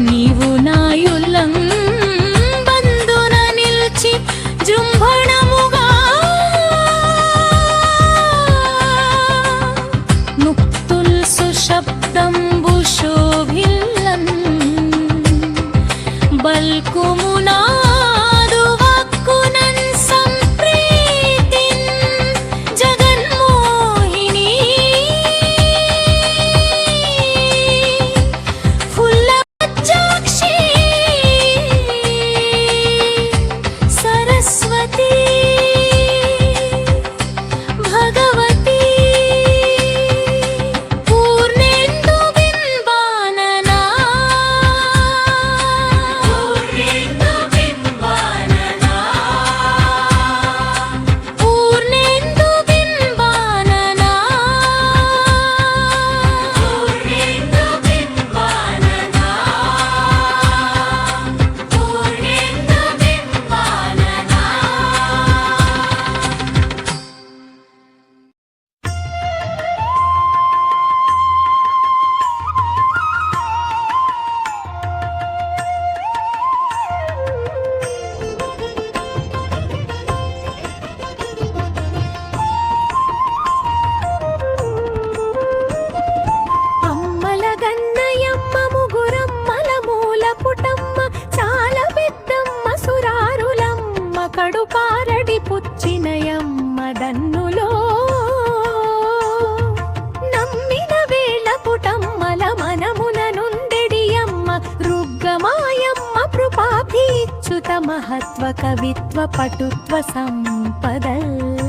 నీవు నాయుల్లం బంధున నిలిచి జృంభణముగా. ముక్తుల్ సుశబ్దంబు శోభిల్లం బల్కుమునా కడు పారడి పుచ్చినయమ్మ దన్నులో. నమ్మిన వేళ పుటమ్మల మనమున నుండెడియమ్మ రుగ్గమాయమ్మ కృపాభీచ్యుత మహత్వ కవిత్వ పటుత్వ సంపదల్.